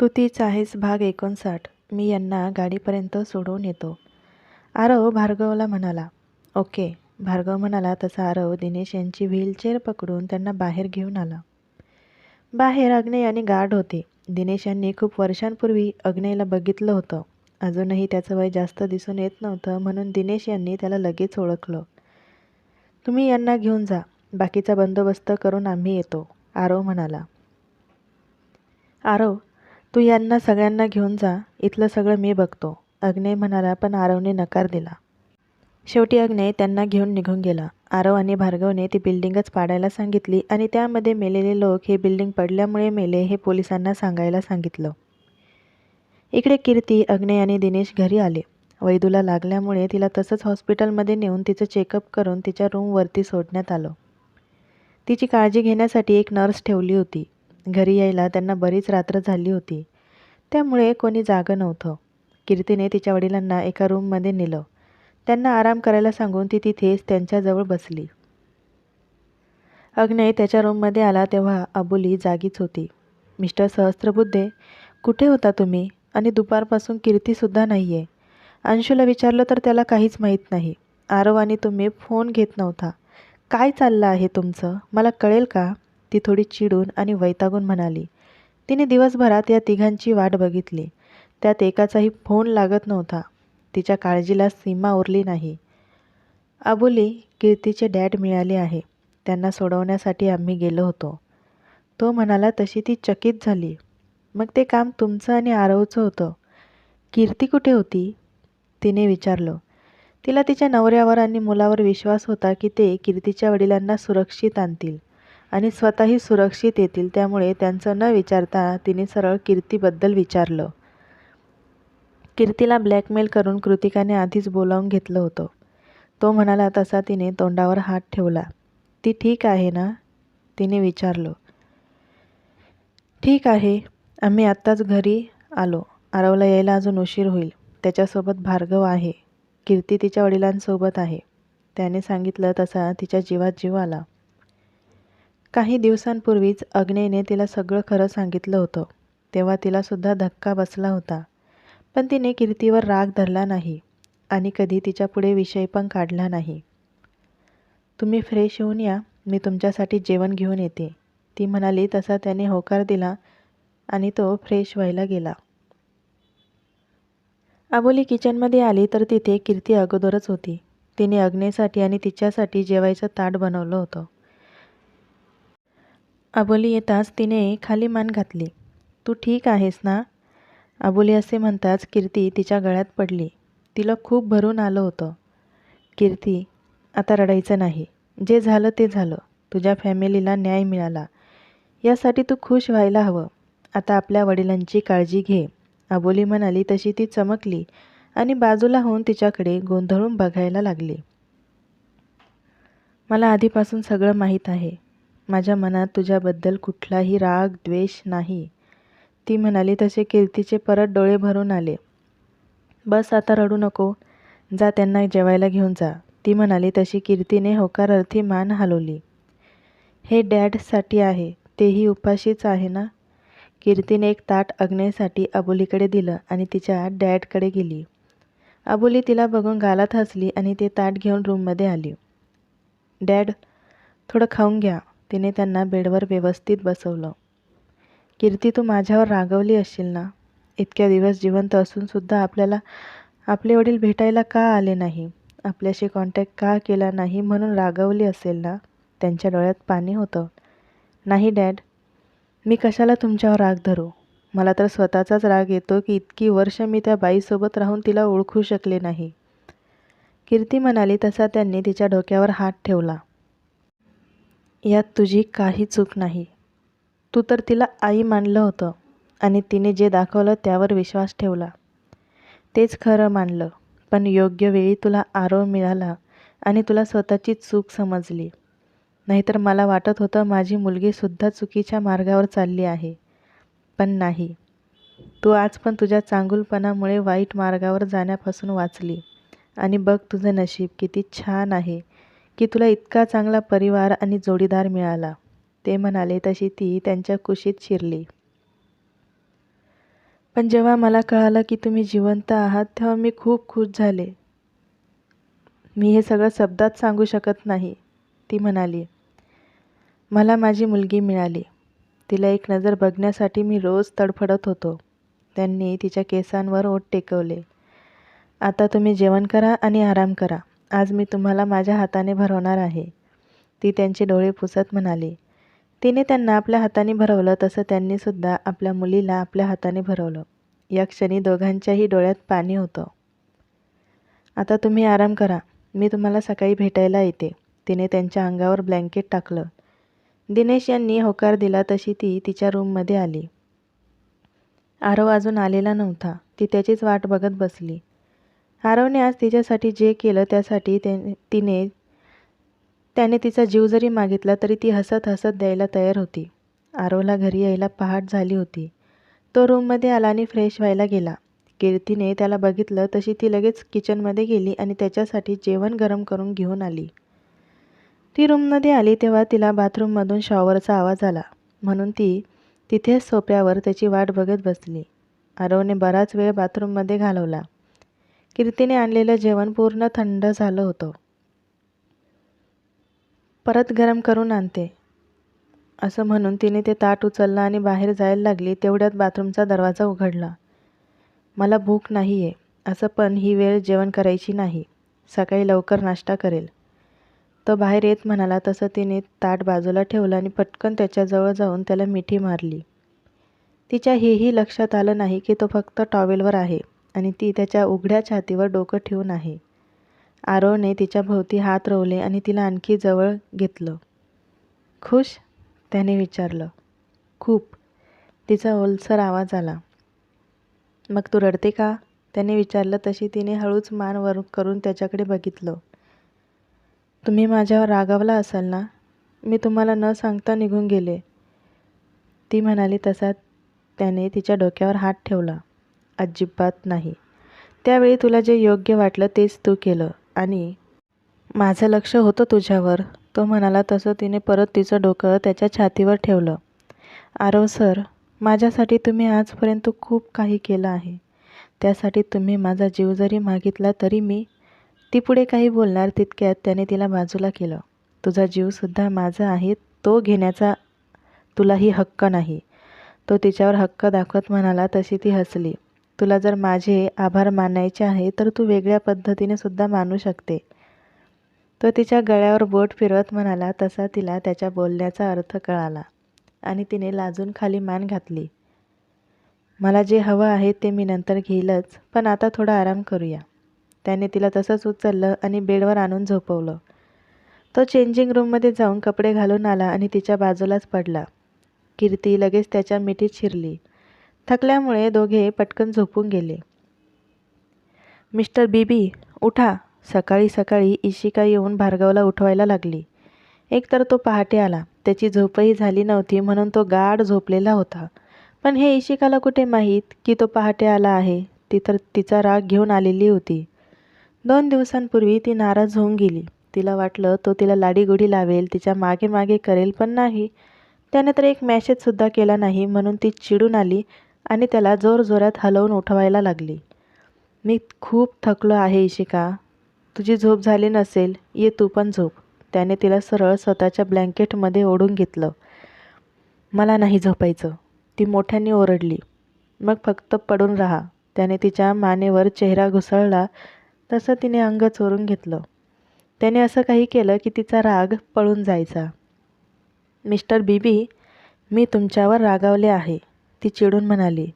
तू तीच आहेस भाग एकोणसाठ मी यांना गाडीपर्यंत सोडवून येतो. आरव भार्गवला म्हणाला ओके. भार्गव म्हणाला तसा आरव दिनेश यांची व्हीलचेअर पकडून त्यांना बाहेर घेऊन आला. बाहेर अग्नेय आणि गार्ड होते. दिनेश यांनी खूप वर्षांपूर्वी अग्नेयला बघितलं होतं. अजूनही त्याचं वय जास्त दिसून येत नव्हतं म्हणून दिनेश यांनी त्याला लगेच ओळखलं. तुम्ही यांना घेऊन जा. बाकीचा बंदोबस्त करून आम्ही येतो आरव म्हणाला. आरव तू यांना सगळ्यांना घेऊन जा. इथलं सगळं मी बघतो. अग्नेय म्हणाला पण आरवने नकार दिला. शेवटी अग्नेय त्यांना घेऊन निघून गेला. आरव आणि भार्गवने ती बिल्डिंगच पाडायला सांगितली आणि त्यामध्ये मेलेले लोक हे बिल्डिंग पडल्यामुळे मेले हे पोलिसांना सांगायला सांगितलं. इकडे कीर्ती अग्नेय आणि दिनेश घरी आले. वैदूला लागल्यामुळे तिला तसंच हॉस्पिटलमध्ये नेऊन तिचं चेकअप करून तिच्या रूमवरती सोडण्यात आलं. तिची काळजी घेण्यासाठी एक नर्स ठेवली होती. घरी यायला त्यांना बरीच रात्र झाली होती. त्यामुळे कोणी जागं नव्हतं. कीर्तीने तिच्या वडिलांना एका रूममध्ये नेलं. त्यांना आराम करायला सांगून ती तिथेच त्यांच्याजवळ बसली. अग्नय त्याच्या रूममध्ये आला तेव्हा अबोली जागीच होती. मिस्टर सहस्त्रबुद्धे कुठे होता तुम्ही? आणि दुपारपासून कीर्तीसुद्धा नाही आहे अंशूला विचारलं तर त्याला काहीच माहीत नाही. आरव आणि तुम्ही फोन घेत नव्हता. काय चाललं आहे तुमचं? मला कळेल का? ती थोडी चिडून आणि वैतागून म्हणाली तिने दिवसभरात या तिघांची वाट बघितली. त्यात एकाचाही फोन लागत नव्हता. तिच्या काळजीला सीमा उरली नाही. अबोली कीर्तीचे डॅड मिळाले आहे. त्यांना सोडवण्यासाठी आम्ही गेलो होतो. तो म्हणाला तशी ती चकित झाली. मग ते काम तुमचं आणि आरवचं होतं. कीर्ती कुठे होती? तिने विचारलं. तिला तिच्या नवऱ्यावर आणि मुलावर विश्वास होता की ते कीर्तीच्या वडिलांना सुरक्षित आणतील. आणि स्वतःही सुरक्षित येतील त्यामुळे त्यांचं न विचारता तिने सरळ कीर्तीबद्दल विचारलं. कीर्तीला ब्लॅकमेल करून कृतिकाने आधीच बोलावून घेतलं होतं. तो म्हणाला तसा तिने तोंडावर हात ठेवला. ती ठीक आहे ना? तिने विचारलं. ठीक आहे आम्ही आत्ताच घरी आलो. आरवला यायला अजून उशीर होईल. त्याच्यासोबत भार्गव आहे. कीर्ती तिच्या वडिलांसोबत आहे. त्याने सांगितलं तसा तिच्या जीवात जीव आला. काही दिवसांपूर्वीच अग्नेयने तिला सगळं खरं सांगितलं होतं. तेव्हा तिलासुद्धा धक्का बसला होता. पण तिने कीर्तीवर राग धरला नाही आणि कधी तिच्यापुढे विषय पण काढला नाही. तुम्ही फ्रेश होऊन या मी तुमच्यासाठी जेवण घेऊन येते. ती म्हणाली तसा त्याने होकार दिला आणि तो फ्रेश व्हायला गेला. अबोली किचनमध्ये आली तर तिथे कीर्ती अगोदरच होती. तिने अग्नेसाठी आणि तिच्यासाठी जेवायचं ताट बनवलं होतं. अबोली येताच तिने खाली मान घातली. तू ठीक आहेस ना? अबोली असे म्हणताच कीर्ती तिच्या गळ्यात पडली. तिला खूप भरून आलं होतं. कीर्ती आता रडायचं नाही. जे झालं ते झालं. तुझ्या फॅमिलीला न्याय मिळाला. यासाठी तू खुश व्हायला हवं. आता आपल्या वडिलांची काळजी घे. अबोली म्हणाली तशी ती चमकली आणि बाजूला होऊन तिच्याकडे गोंधळून बघायला लागली. मला आधीपासून सगळं माहीत आहे. माझ्या मनात तुझ्याबद्दल कुठलाही राग द्वेष नाही. ती म्हणाली तसे कीर्तीचे परत डोळे भरून आले. बस आता रडू नको. जा त्यांना जेवायला घेऊन जा. ती म्हणाली तशी कीर्तीने होकारार्थी मान हलवली. हे डॅडसाठी आहे. तेही उपाशीच आहे ना? कीर्तीने एक ताट अग्नेसाठी अबोलीकडे दिलं आणि तिच्या डॅडकडे गेली. अबोली तिला बघून गालात हसली आणि ते ताट घेऊन रूममध्ये आली. डॅड थोडं खाऊन घ्या. तिने त्यांना बेडवर व्यवस्थित बसवलं. कीर्ती तू माझ्यावर रागवली असशील ना? इतक्या दिवस जिवंत असूनसुद्धा आपल्याला आपले वडील भेटायला का आले नाही? आपल्याशी कॉन्टॅक्ट का केला नाही म्हणून रागवली असेल ना? त्यांच्या डोळ्यात पाणी होतं. नाही डॅड मी कशाला तुमच्यावर राग धरू? मला तर स्वतःचाच राग येतो की इतकी वर्ष मी त्या बाईसोबत राहून तिला ओळखू शकले नाही. कीर्ती म्हणाली तसा त्यांनी तिच्या डोक्यावर हात ठेवला. यात तुझी काही चूक नाही. तू तर तिला आई मानलं होतं आणि तिने जे दाखवलं त्यावर विश्वास ठेवला. तेच खरं मानलं पण योग्य वेळी तुला आरोप मिळाला आणि तुला स्वतःची चूक समजली. नाहीतर मला वाटत होतं माझी मुलगीसुद्धा चुकीच्या मार्गावर चालली आहे. पण नाही. तू आज पण तुझ्या चांगुलपणामुळे वाईट मार्गावर जाण्यापासून वाचली. आणि बघ तुझं नशीब किती छान आहे. की तुला इतका चांगला परिवार आणि जोडीदार मिळाला. ते म्हणाले तशी ती त्यांच्या कुशीत शिरली. पण जेव्हा मला कळालं की तुम्ही जिवंत आहात तेव्हा मी खूप खुश झाले. मी हे सगळं शब्दात सांगू शकत नाही. ती म्हणाली मला माझी मुलगी मिळाली. तिला एक नजर बघण्यासाठी मी रोज तडफडत होतो. त्यांनी तिच्या केसांवर ओठ टेकवले. आता तुम्ही जेवण करा आणि आराम करा. आज मी तुम्हाला माझ्या हाताने भरवणार आहे. ती त्यांचे डोळे पुसत म्हणाली. तिने त्यांना आपल्या हाताने भरवलं तसं त्यांनीसुद्धा आपल्या मुलीला आपल्या हाताने भरवलं. या क्षणी दोघांच्याही डोळ्यात पाणी होतं. आता तुम्ही आराम करा. मी तुम्हाला सकाळी भेटायला येते. तिने त्यांच्या अंगावर ब्लँकेट टाकलं. दिनेश यांनी होकार दिला तशी ती तिच्या रूममध्ये आली. आरव अजून आलेला नव्हता. ती त्याचीच वाट बघत बसली. आरवने आज तिच्यासाठी जे केलं त्यासाठी ते तिने त्याने तिचा जीव जरी मागितला तरी ती हसत हसत द्यायला तयार होती. आरवला घरी यायला पहाट झाली होती. तो रूममध्ये आला आणि फ्रेश व्हायला गेला. कीर्तीने त्याला बघितलं तशी ती लगेच किचनमध्ये गेली आणि त्याच्यासाठी जेवण गरम करून घेऊन आली. ती रूममध्ये आली तेव्हा तिला बाथरूममधून शॉवरचा आवाज आला. म्हणून ती तिथेच सोप्यावर त्याची वाट बघत बसली. आरवने बराच वेळ बाथरूममध्ये घालवला. कीर्तीने आणलेलं जेवण पूर्ण थंड झालं होतं. परत गरम करून आणते. असं म्हणून तिने ते ताट उचललं आणि बाहेर जायला लागली तेवढ्यात बाथरूमचा दरवाजा उघडला. मला भूक नाही आहे असं पण ही वेळ जेवण करायची नाही. सकाळी लवकर नाश्ता करेल. तो बाहेर येत म्हणाला तसं तिने ताट बाजूला ठेवलं आणि पटकन त्याच्याजवळ जाऊन त्याला मिठी मारली. तिच्या हेही लक्षात आलं नाही की तो फक्त टॉवेलवर आहे. आणि ती त्याच्या उघड्या छातीवर डोकं ठेवून आहे. आरवने तिच्या भोवती हात रोवले आणि तिला आणखी जवळ घेतलं. खुश? त्याने विचारलं. खूप. तिचा ओलसर आवाज आला. मग तू रडते का? त्याने विचारलं. तशी तिने हळूच मान वर करून त्याच्याकडे बघितलं. तुम्ही माझ्यावर रागावला असाल ना? मी तुम्हाला न सांगता निघून गेले. ती म्हणाली तसा त्याने तिच्या डोक्यावर हात ठेवला. अजिबात नाही. त्यावेळी तुला जे योग्य वाटलं तेच तू केलं आणि माझं लक्ष होतं तुझ्यावर. तो म्हणाला तसं तिने परत तिचं डोकं त्याच्या छातीवर ठेवलं. आरव सर माझ्यासाठी तुम्ही आजपर्यंत खूप काही केलं आहे. त्यासाठी तुम्ही माझा जीव जरी मागितला तरी मी ती पुढे काही बोलणार तितक्यात त्याने तिला बाजूला केलं. तुझा जीवसुद्धा माझा आहे तो घेण्याचा तुलाही हक्क नाही. तो तिच्यावर हक्क दाखवत म्हणाला तशी ती हसली. तुला जर माझे आभार मानायचे आहे तर तू वेगळ्या पद्धतीने सुद्धा मानू शकते. तो तिच्या गळ्यावर बोट फिरवत म्हणाला तसा तिला त्याच्या बोलण्याचा अर्थ कळाला आणि तिने लाजून खाली मान घातली. मला जे हवं आहे ते मी नंतर घेईलच पण आता थोडा आराम करूया. त्याने तिला तसंच उचललं आणि बेडवर आणून झोपवलं. तो चेंजिंग रूममध्ये जाऊन कपडे घालून आला आणि तिच्या बाजूलाच पडला. कीर्ती लगेच त्याच्या मिठीत शिरली. थकल्यामुळे दोघे पटकन झोपून गेले. मिस्टर बीबी उठा. सकाळी सकाळी इशिका येऊन भार्गवला उठवायला लागली. एकतर तो पहाटे आला. त्याची झोपही झाली नव्हती म्हणून तो गाढ झोपलेला होता. पण हे इशिकाला कुठे माहीत की तो पहाटे आला आहे? ती तर तिचा राग घेऊन आलेली होती. दोन दिवसांपूर्वी ती नाराज होऊन गेली. तिला वाटलं तो तिला लाडीगुडी लावेल तिच्यामागे मागे करेल पण नाही. त्याने तर एक मॅसेजसुद्धा केला नाही म्हणून ती चिडून आली. आणि त्याला जोरजोरात हलवून उठवायला लागली. मी खूप थकलो आहे इशिका. तुझी झोप झाली नसेल ये तू पण झोप. त्याने तिला सरळ स्वतःच्या ब्लँकेटमध्ये ओढून घेतलं. मला नाही झोपायचं. ती मोठ्याने ओरडली. मग फक्त पडून राहा. त्याने तिच्या मानेवर चेहरा घुसळला तसं तिने अंग चोरून घेतलं. त्याने असं काही केलं की तिचा राग पळून जायचा. मिस्टर बीबी मी तुमच्यावर रागावले आहे. ती चिडून म्हणाली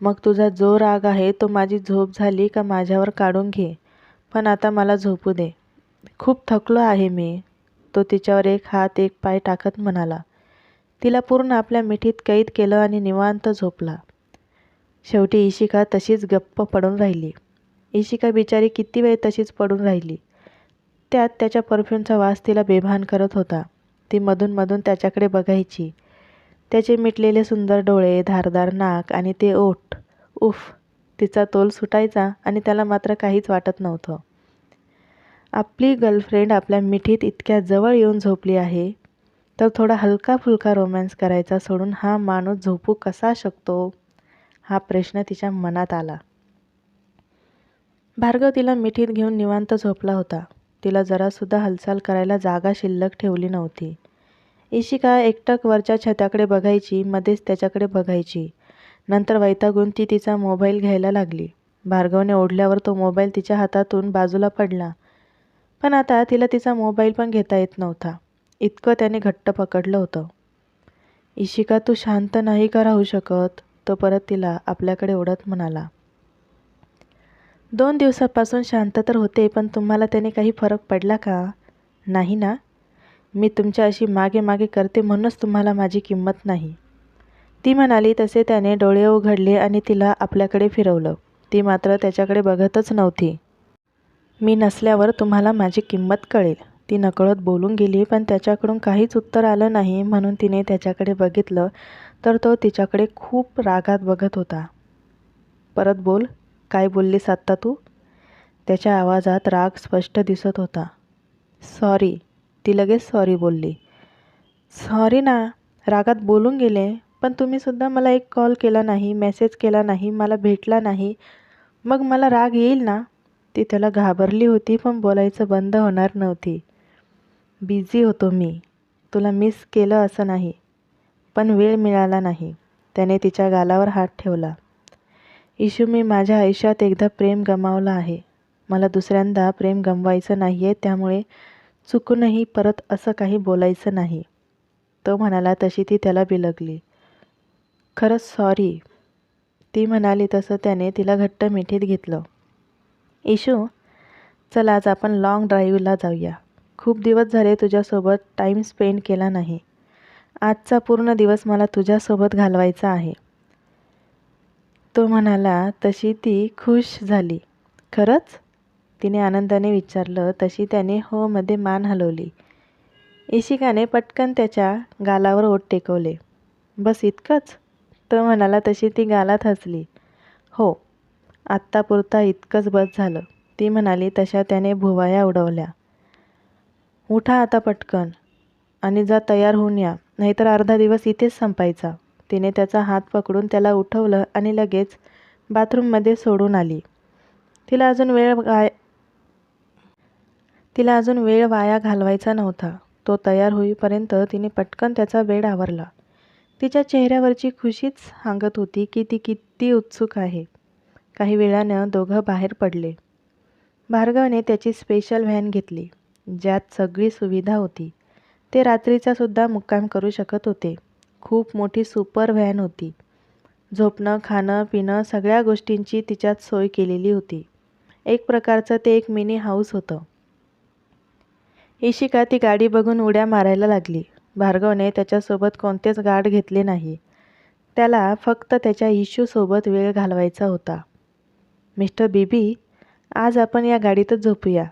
मग तुझा जो राग आहे तो माझी झोप झाली का माझ्यावर काढून घे पण आता मला झोपू दे. खूप थकलो आहे मी. तो तिच्यावर एक हात एक पाय टाकत म्हणाला. तिला पूर्ण आपल्या मिठीत कैद केलं आणि निवांत झोपला. शेवटी इशिका तशीच गप्प पडून राहिली. इशिका बिचारी किती वेळ तशीच पडून राहिली. त्यात त्याच्या परफ्यूमचा वास तिला बेभान करत होता. ती मधून मधून त्याच्याकडे बघायची. त्याचे मिटलेले सुंदर डोळे धारदार नाक आणि ते ओठ. उफ तिचा तोल सुटायचा आणि त्याला मात्र काहीच वाटत नव्हतं. आपली गर्लफ्रेंड आपल्या मिठीत इतक्या जवळ येऊन झोपली आहे तर थोडा हलका फुलका रोमॅन्स करायचा सोडून हा माणूस झोपू कसा शकतो? हा प्रश्न तिच्या मनात आला. भार्गव तिला मिठीत घेऊन निवांत झोपला होता. तिला जरासुद्धा हालचाल करायला जागा शिल्लक ठेवली नव्हती. इशिका एकटक वरच्या छताकडे बघायची मध्येच त्याच्याकडे बघायची. नंतर वैतागून ती तिचा मोबाईल घ्यायला लागली. भार्गवने ओढल्यावर तो मोबाईल तिच्या हातातून बाजूला पडला. पण आता तिला तिचा मोबाईल पण घेता येत नव्हता. इतकं त्याने घट्ट पकडलं होतं. इशिका तू शांत नाही का राहू शकत? तो परत तिला आपल्याकडे ओढत म्हणाला. दोन दिवसापासून शांत तर होते पण तुम्हाला त्याने काही फरक पडला का? नाही ना. मी तुमच्या अशी मागे मागे करते म्हणूनच तुम्हाला माझी किंमत नाही. ती म्हणाली तसे त्याने डोळे उघडले आणि तिला आपल्याकडे फिरवलं. ती मात्र त्याच्याकडे बघतच नव्हती. मी नसल्यावर तुम्हाला माझी किंमत कळेल. ती नकळत बोलून गेली पण त्याच्याकडून काहीच उत्तर आलं नाही. म्हणून तिने त्याच्याकडे बघितलं तर तो तिच्याकडे खूप रागात बघत होता. परत बोल काय बोललीस आत्ता तू? त्याच्या आवाजात राग स्पष्ट दिसत होता. सॉरी ती लगेच सॉरी बोलली. सॉरी ना रागात बोलून गेले पण तुम्हीसुद्धा मला एक कॉल केला नाही मेसेज केला नाही मला भेटला नाही. मग मला राग येईल ना? ती त्याला घाबरली होती पण बोलायचं बंद होणार नव्हती. बिझी होतो मी. तुला मिस केलं असं नाही. पण वेळ मिळाला नाही. त्याने तिच्या गालावर हात ठेवला. इशू मी माझ्या आयुष्यात एकदा प्रेम गमावलं आहे. मला दुसऱ्यांदा प्रेम गमवायचं नाही आहे त्यामुळे चुकूनही परत असं काही बोलायचं नाही. तो म्हणाला तशी ती त्याला बिलगली. खरंच सॉरी. ती म्हणाली तसं त्याने तिला घट्ट मिठीत घेतलं. इशू चल आज आपण लाँग ड्राईव्हला जाऊया. खूप दिवस झाले तुझ्यासोबत टाईम स्पेंड केला नाही. आजचा पूर्ण दिवस मला तुझ्यासोबत घालवायचा आहे. तो म्हणाला तशी ती खुश झाली. खरंच? तिने आनंदाने विचारलं तशी त्याने हो मध्ये मान हलवली. इशिकाने पटकन त्याच्या गालावर ओठ टेकवले. बस इतकंच? तो म्हणाला तशी ती गालात हसली. हो आत्तापुरता इतकंच बस झालं. ती म्हणाली तशा त्याने भुवाया उडवल्या. उठा आता पटकन आणि जा तयार होऊन या नाहीतर अर्धा दिवस इथेच संपायचा. तिने त्याचा हात पकडून त्याला उठवलं आणि लगेच बाथरूममध्ये सोडून आली. तिला अजून वेळ गाय तिला अजून वेळ वाया घालवायचा नव्हता. तो तयार होईपर्यंत तिने पटकन त्याचा बेड आवरला. तिच्या चेहऱ्यावरची खुशीच सांगत होती की ती किती उत्सुक आहे. काही वेळानं दोघं बाहेर पडले. भार्गवने त्याची स्पेशल व्हॅन घेतली ज्यात सगळी सुविधा होती. ते रात्रीचासुद्धा मुक्काम करू शकत होते. खूप मोठी सुपर व्हॅन होती. झोपणं खाणं पिणं सगळ्या गोष्टींची तिच्यात सोय केलेली होती. एक प्रकारचं ते एक मिनी हाऊस होतं. इशिका ती गाडी बघून उड्या मारायला लागली. भार्गवने त्याच्यासोबत कोणतेच गाठ घेतले नाही. त्याला फक्त त्याच्या इशूसोबत वेळ घालवायचा होता. मिस्टर बीबी आज आपण या गाडीतच झोपूया.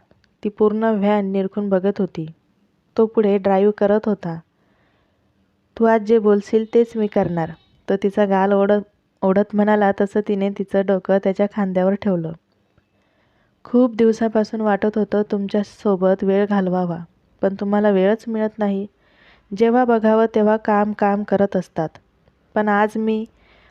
ती पूर्ण व्हॅन निरखून बघत होती. तो पुढे ड्राईव्ह करत होता. तू आज जे बोलशील तेच मी करणार. तो तिचा गाल ओढत ओढत म्हणाला तसं तिने तिचं डोकं त्याच्या खांद्यावर ठेवलं. खूप दिवसापासून वाटत होतं तुमच्यासोबत वेळ घालवावा पण तुम्हाला वेळच मिळत नाही. जेव्हा बघावं तेव्हा काम काम करत असतात. पण आज मी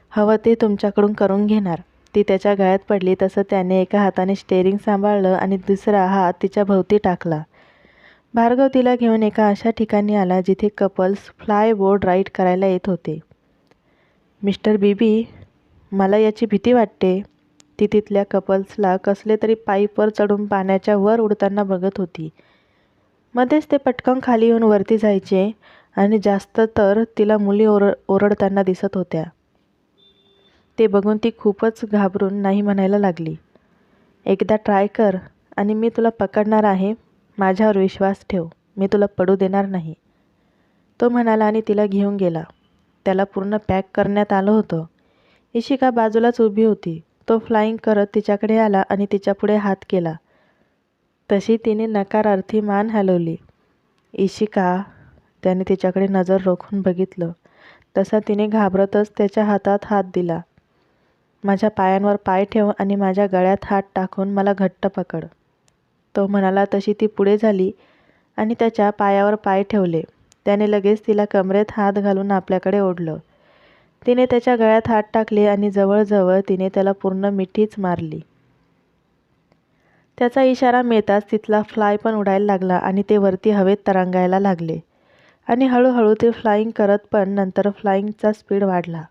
हवं ते तुमच्याकडून करून घेणार. ती त्याच्या गळ्यात पडली तसं त्याने एका हाताने स्टेअरिंग सांभाळलं आणि दुसरा हात तिच्या भोवती टाकला. भार्गव तिला घेऊन एका अशा ठिकाणी आला जिथे कपल्स फ्लाय बोर्ड राईड करायला येत होते. मिस्टर बीबी मला याची भीती वाटते. ती तिथल्या कपल्सला कसले तरी पाईपवर चढून पाण्याच्या वर उडताना बघत होती. मध्येच ते पटकन खाली येऊन वरती जायचे आणि जास्त तर तिला मुली ओर ओरडताना दिसत होत्या. ते बघून ती खूपच घाबरून नाही म्हणायला लागली. एकदा ट्राय कर आणि मी तुला पकडणार आहे. माझ्यावर विश्वास ठेव. मी तुला पडू देणार नाही. तो म्हणाला आणि तिला घेऊन गेला. त्याला पूर्ण पॅक करण्यात आलं होतं. इशिका बाजूलाच उभी होती. तो फ्लाईंग करत तिच्याकडे आला आणि तिच्यापुढे हात केला. तशी तिने नकारार्थी मान हलवली. इशिका त्याने तिच्याकडे नजर रोखून बघितलं. तसा तिने घाबरतच त्याच्या हातात हात दिला. माझ्या पायांवर पाय ठेव आणि माझ्या गळ्यात हात टाकून मला घट्ट पकड. तो म्हणाला तशी ती पुढे झाली आणि त्याच्या पायावर पाय ठेवले. त्याने लगेच तिला कमरेत हात घालून आपल्याकडे ओढलं. तिने त्याच्या गळ्यात हात टाकले आणि जवळजवळ तिने त्याला पूर्ण मिठीच मारली. त्याचा इशारा मिळताच तिथला फ्लाय पण उडायला लागला आणि ते वरती हवेत तरंगायला लागले. आणि हळूहळू ते फ्लाईंग करत पण नंतर फ्लाईंगचा स्पीड वाढला.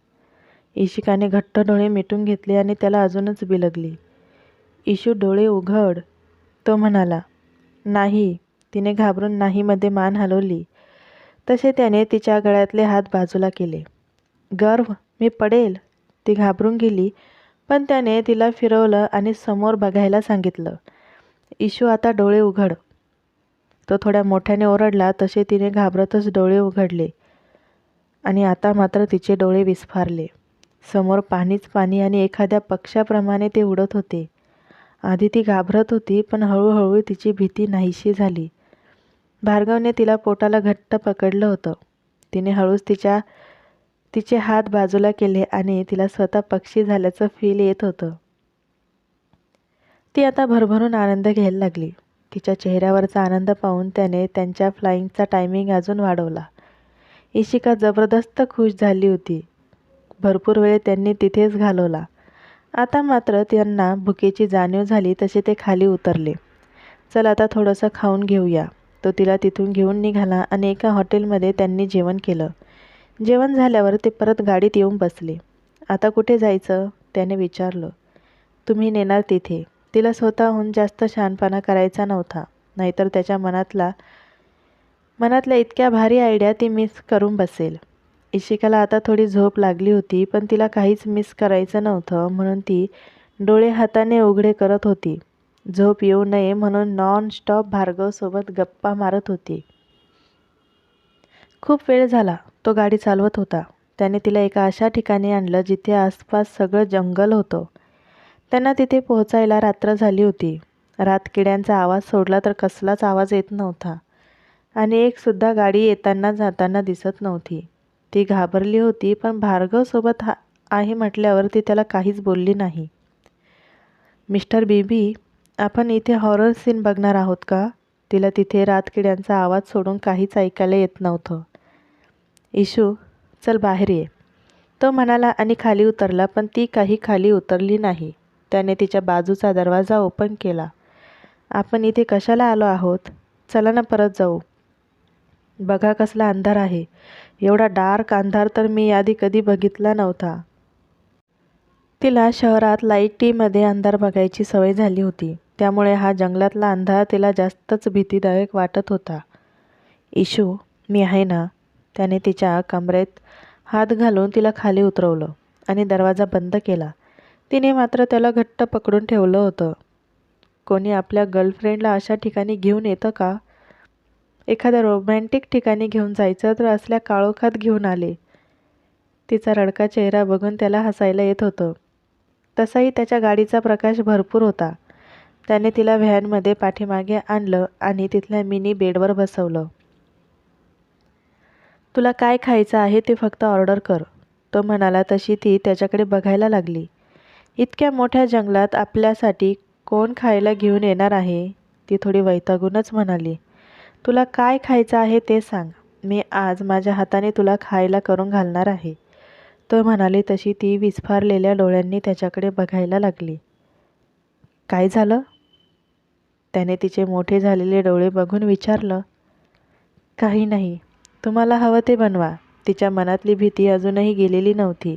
इशिकाने घट्ट डोळे मिटून घेतले आणि त्याला अजूनच बिलगली. इशू डोळे उघड. तो म्हणाला नाही तिने घाबरून नाहीमध्ये मान हलवली. तसे त्याने तिच्या गळ्यातले हात बाजूला केले. गर्व मी पडेल. ती घाबरून गेली पण त्याने तिला फिरवलं आणि समोर बघायला सांगितलं. इशू आता डोळे उघड. तो थोड्या मोठ्याने ओरडला तसे तिने घाबरतच डोळे उघडले. आणि आता मात्र तिचे डोळे विस्फारले. समोर पाणीच पाणी आणि एखाद्या पक्षाप्रमाणे ते उडत होते. आधी ती घाबरत होती पण हळूहळू तिची भीती नाहीशी झाली. भार्गवने तिला पोटाला घट्ट पकडलं होतं. तिने हळूच तिच्या तिचे हात बाजूला केले आणि तिला स्वतः पक्षी झाल्याचं फील येत होतं. ती आता भरभरून आनंद घ्यायला लागली. तिच्या चेहऱ्यावरचा आनंद पाहून त्याने त्यांच्या फ्लाईंगचा टायमिंग अजून वाढवला. इशिका जबरदस्त खुश झाली होती. भरपूर वेळ त्यांनी तिथेच घालवला. आता मात्र त्यांना भुकेची जाणीव झाली तसे ते खाली उतरले. चल आता थोडंसं खाऊन घेऊया. तो तिला तिथून घेऊन निघाला आणि एका हॉटेलमध्ये त्यांनी जेवण केलं. जेवण झाल्यावर ते परत गाडीत येऊन बसले. आता कुठे जायचं? त्याने विचारलं. तुम्ही नेणार तिथे. तिला स्वतःहून जास्त शहाणपणा करायचा नव्हता. नाहीतर त्याच्या मनातला मनातल्या इतक्या भारी आयडिया ती मिस करून बसेल. इशिकाला आता थोडी झोप लागली होती पण तिला काहीच मिस करायचं नव्हतं म्हणून ती डोळे हाताने उघडे करत होती. झोप येऊ नये म्हणून नॉन स्टॉप भार्गवसोबत गप्पा मारत होती. खूप वेळ झाला. तो गाडी चालवत होता. त्याने तिला एका अशा ठिकाणी आणलं जिथे आसपास सगळं जंगल होतं. त्यांना तिथे पोहोचायला रात्र झाली होती. रातकिड्यांचा आवाज सोडला तर कसलाच आवाज येत नव्हता. आणि एकसुद्धा गाडी येताना जाताना दिसत नव्हती. ती घाबरली होती पण भार्गवसोबत हा आहे म्हटल्यावर ती त्याला काहीच बोलली नाही. मिस्टर बीबी आपण इथे हॉरर सीन बघणार आहोत का? तिला तिथे रातकिड्यांचा आवाज सोडून काहीच ऐकायला येत नव्हतं. इशू चल बाहेर ये. तो म्हणाला आणि खाली उतरला पण ती काही खाली उतरली नाही. त्याने तिच्या बाजूचा दरवाजा ओपन केला. आपण इथे कशाला आलो आहोत? चला ना परत जाऊ. बघा कसला अंधार आहे. एवढा डार्क अंधार तर मी आधी कधी बघितला नव्हता. तिला शहरात लाईटीमध्ये अंधार बघायची सवय झाली होती. त्यामुळे हा जंगलातला अंधार तिला जास्तच भीतीदायक वाटत होता. इशू मी आहे ना? त्याने तिच्या कमरेत हात घालून तिला खाली उतरवलं आणि दरवाजा बंद केला. तिने मात्र त्याला घट्ट पकडून ठेवलं होतं. कोणी आपल्या गर्लफ्रेंडला अशा ठिकाणी घेऊन येतं का? एखाद्या रोमॅन्टिक ठिकाणी घेऊन जायचं तर असल्या काळोखात घेऊन आले. तिचा रडका चेहरा बघून त्याला हसायला येत होतं. तसाही त्याच्या गाडीचा प्रकाश भरपूर होता. त्याने तिला व्हॅनमध्ये पाठीमागे आणलं आणि तिथल्या मिनी बेडवर बसवलं. तुला काय खायचं आहे ते फक्त ऑर्डर कर. तो म्हणाला तशी ती त्याच्याकडे बघायला लागली. इतक्या मोठ्या जंगलात आपल्यासाठी कोण खायला घेऊन येणार आहे? ती थोडी वैतागूनच म्हणाली. तुला काय खायचं आहे ते सांग. मी आज माझ्या हाताने तुला खायला करून घालणार आहे. तो म्हणाली तशी ती विस्फारलेल्या डोळ्यांनी त्याच्याकडे बघायला लागली. काय झालं? त्याने तिचे मोठे झालेले डोळे बघून विचारलं. काही नाही. तुम्हाला हवं ते बनवा. तिच्या मनातली भीती अजूनही गेलेली नव्हती.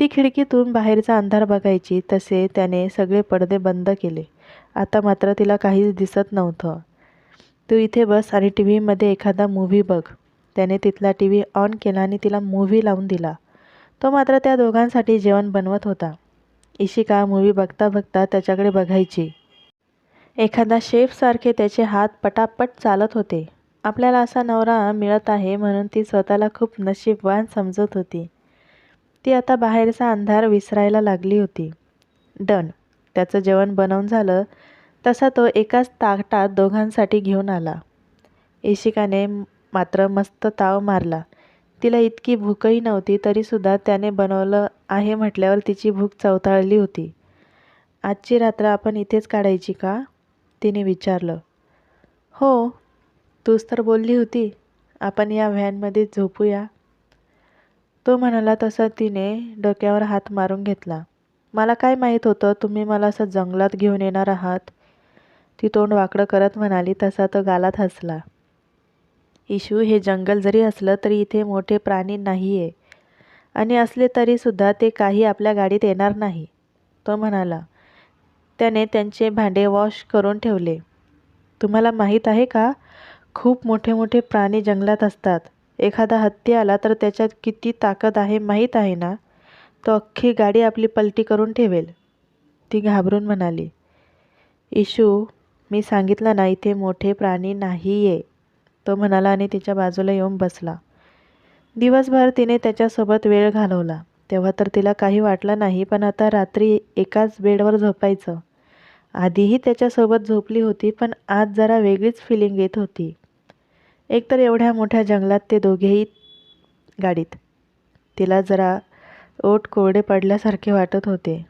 ती खिडकीतून बाहेरचा अंधार बघायची तसे त्याने सगळे पडदे बंद केले. आता मात्र तिला काहीच दिसत नव्हतं. तू इथे बस आणि टी व्हीमध्ये एखादा मूव्ही बघ. त्याने तिथला टी व्ही ऑन केला आणि तिला मूव्ही लावून दिला. तो मात्र त्या दोघांसाठी जेवण बनवत होता. इशिका मूव्ही बघता बघता त्याच्याकडे बघायची. एखादा शेफसारखे त्याचे हात पटापट चालत होते. आपल्याला असा नवरा मिळत आहे म्हणून ती स्वतःला खूप नशीबवान समजत होती. ती आता बाहेरचा अंधार विसरायला लागली होती. डन. त्याचं जेवण बनवून झालं तसा तो एकाच ताटात दोघांसाठी घेऊन आला. इशिकाने मात्र मस्त ताव मारला. तिला इतकी भूकही नव्हती तरीसुद्धा त्याने बनवलं आहे म्हटल्यावर तिची भूक चवताळली होती. आजची रात्र आपण इथेच काढायची का? तिने विचारलं. हो तूच तर बोलली होती आपण या व्हॅनमध्ये झोपूया. तो म्हणाला तसा तिने डोक्यावर हात मारून घेतला. मला काय माहीत होतं तुम्ही मला असं जंगलात घेऊन येणार आहात? ती तोंड वाकडं करत म्हणाली तसा तो गालात हसला. इशू हे जंगल जरी असलं तरी इथे मोठे प्राणी नाही आहे आणि असले तरीसुद्धा ते काही आपल्या गाडीत येणार नाही. तो म्हणाला त्याने त्यांचे भांडे वॉश करून ठेवले. तुम्हाला माहीत आहे का? खूप मोठे मोठे प्राणी जंगलात असतात. एखादा हत्ती आला तर त्याच्यात किती ताकद आहे माहीत आहे ना? तो अख्खी गाडी आपली पलटी करून ठेवेल. ती घाबरून म्हणाली इशू मी सांगितलं ना इथे मोठे प्राणी नाही आहे तो म्हणाला आणि तिच्या बाजूला येऊन बसला. दिवसभर तिने त्याच्यासोबत वेळ घालवला. तेव्हा तर तिला काही वाटलं नाही पण आता रात्री एकाच बेडवर झोपायचं. आधीही त्याच्यासोबत झोपली होती पण आज जरा वेगळीच फिलिंग येत होती. एकतर एवढ्या मोठ्या जंगलात ते दोघेही गाडीत. तिला जरा ओठ कोरडे पडल्यासारखे वाटत होते.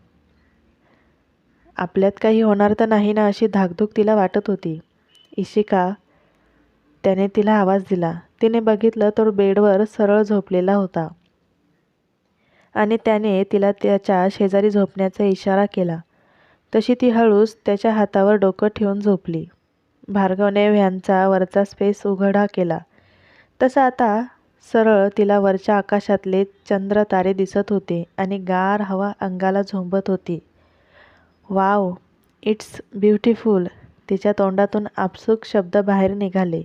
आपल्यात काही होणार तर नाही ना अशी धाकधूक तिला वाटत होती. इशिका त्याने तिला आवाज दिला. तिने बघितलं तर बेडवर सरळ झोपलेला होता. आणि त्याने तिला त्याच्या शेजारी झोपण्याचा इशारा केला. तशी ती हळूच त्याच्या हातावर डोकं ठेवून झोपली. भार्गवने व्हॅनचा वरचा स्पेस उघडा केला. तसं आता सरळ तिला वरच्या आकाशातले चंद्र तारे दिसत होते आणि गार हवा अंगाला झोंबत होती. वाव इट्स ब्युटिफुल तिच्या तोंडातून आपसूक शब्द बाहेर निघाले.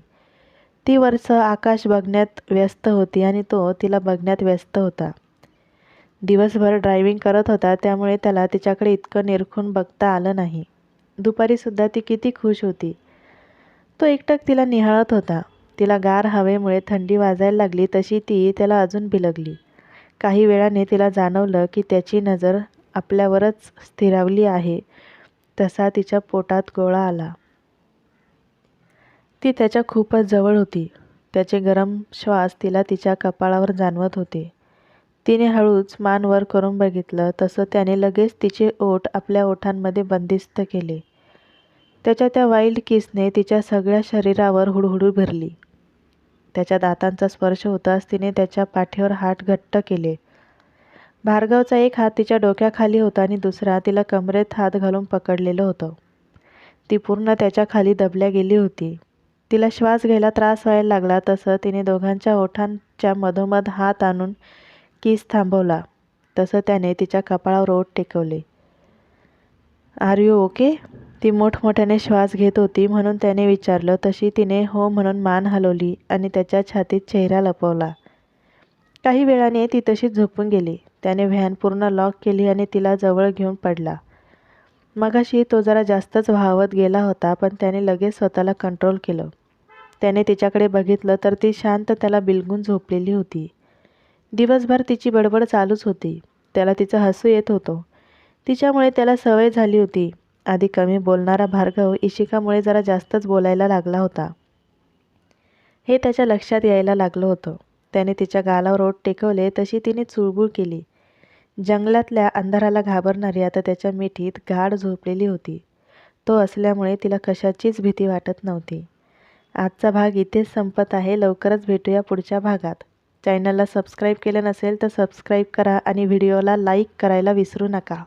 ती वरचं आकाश बघण्यात व्यस्त होती आणि तो तिला बघण्यात व्यस्त होता. दिवसभर ड्रायव्हिंग करत होता त्यामुळे त्याला तिच्याकडे इतकं निरखून बघता आलं नाही. दुपारीसुद्धा ती किती खुश होती. तो एकटक तिला निहाळत होता. तिला गार हवेमुळे थंडी वाजायला लागली तशी ती त्याला अजून बिलगली. काही वेळाने तिला जाणवलं की त्याची नजर आपल्यावरच स्थिरावली आहे. तसा तिच्या पोटात गोळा आला. ती त्याच्या खूपच जवळ होती. त्याचे गरम श्वास तिला तिच्या कपाळावर जाणवत होते. तिने हळूच मान वर करून बघितलं तसं त्याने लगेच तिचे ओठ आपल्या ओठांमध्ये बंदिस्त केले. त्याच्या त्या वाईल्ड किसने तिच्या सगळ्या शरीरावर हुडहुडू भरली. त्याच्या दातांचा स्पर्श होताच तिने त्याच्या पाठीवर हात घट्ट केले. भार्गवचा एक हात तिच्या डोक्याखाली होता आणि दुसरा तिला कमरेत हात घालून पकडलेलं होतं. ती पूर्ण त्याच्याखाली दबल्या गेली होती. तिला श्वास घ्यायला त्रास व्हायला लागला तसं तिने दोघांच्या ओठांच्या मधोमध हात आणून किस थांबवला. तसं त्याने तिच्या कपाळावर ओठ टेकवले. आर यू ओके ती मोठमोठ्याने श्वास घेत होती म्हणून त्याने विचारलं तशी तिने हो म्हणून मान हलवली आणि त्याच्या छातीत चेहरा लपवला. काही वेळाने ती तशीच झोपून गेली. त्याने व्हॅन पूर्ण लॉक केली आणि तिला जवळ घेऊन पडला. मगाशी तो जरा जास्तच व्हावत गेला होता पण त्याने लगेच स्वतःला कंट्रोल केलं. त्याने तिच्याकडे बघितलं तर ती शांत त्याला बिलगून झोपलेली होती. दिवसभर तिची बडबड चालूच होती. त्याला तिचं हसू येत होतं. तिच्यामुळे त्याला सवय झाली होती. आधी कमी बोलणारा भार्गव इशिकामुळे जरा जास्तच बोलायला लागला होता. हे त्याच्या लक्षात यायला लागलं होतं. त्याने तिच्या गालावर ओठ टेकवले तशी तिने चुळबुळ केली. जंगलातल्या अंधाराला घाबरणारी आता त्याच्या मिठीत गाढ झोपलेली होती. तो असल्यामुळे तिला कशाचीच भीती वाटत नव्हती. आजचा भाग इथेच संपत आहे. लवकरच भेटूया पुढच्या भागात. चॅनलला सबस्क्राईब केलं नसेल तर सबस्क्राईब करा आणि व्हिडिओला लाईक करायला विसरू नका.